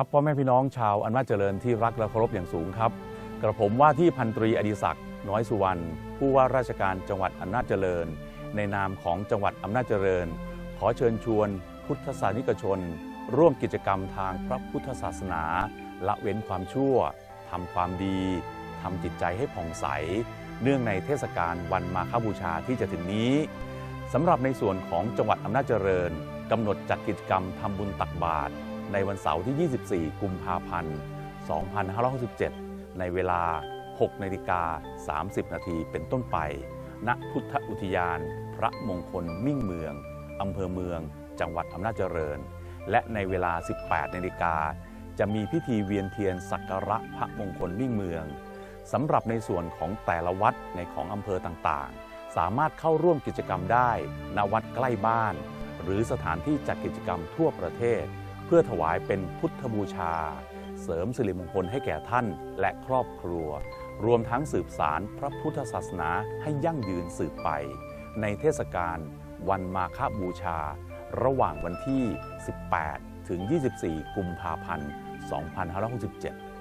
ครับพ่อแม่พี่น้องชาวอำนาจเจริญที่รักและเคารพอย่างสูงครับ กระผมว่าที่พันตรีอดิศักดิ์น้อยสุวรรณผู้ว่าราชการจังหวัดอำนาจเจริญ ในนามของจังหวัดอำนาจเจริญ ขอเชิญชวนพุทธศาสนิกชน ร่วมกิจกรรมทางพระพุทธศาสนา ละเว้นความชั่วทำความดีทำจิตใจให้ผ่องใส เนื่องในเทศกาลวันมาฆบูชาที่จะถึงนี้สำหรับในส่วนของจังหวัดอำนาจเจริญกำหนดจัดกิจกรรมทำบุญตักบาตร ในวันเสาร์ที่ 24 กุมภาพันธ์ 2567 ในเวลา 6นาฬิกา30 นาทีเป็นต้นไป ณ พุทธอุทยาน พระมงคลมิ่งเมือง อำเภอเมือง จังหวัดอำนาจเจริญ และในเวลา 18นาฬิกาจะมีพิธีเวียนเทียนสักการะพระมงคลมิ่งเมืองสำหรับในส่วนของแต่ละวัดในของอำเภอต่างๆ สามารถเข้าร่วมกิจกรรมได้ณวัดใกล้บ้าน หรือสถานที่จัดกิจกรรมทั่วประเทศ เพื่อถวายเป็นพุทธบูชา เสริมสิริมงคลให้แก่ท่านและครอบครัว รวมทั้งสืบสารพระพุทธศาสนาให้ยั่งยืนสืบไป ในเทศกาลวันมาฆบูชา ระหว่างวันที่ 18 ถึง 24 กุมภาพันธ์ 2567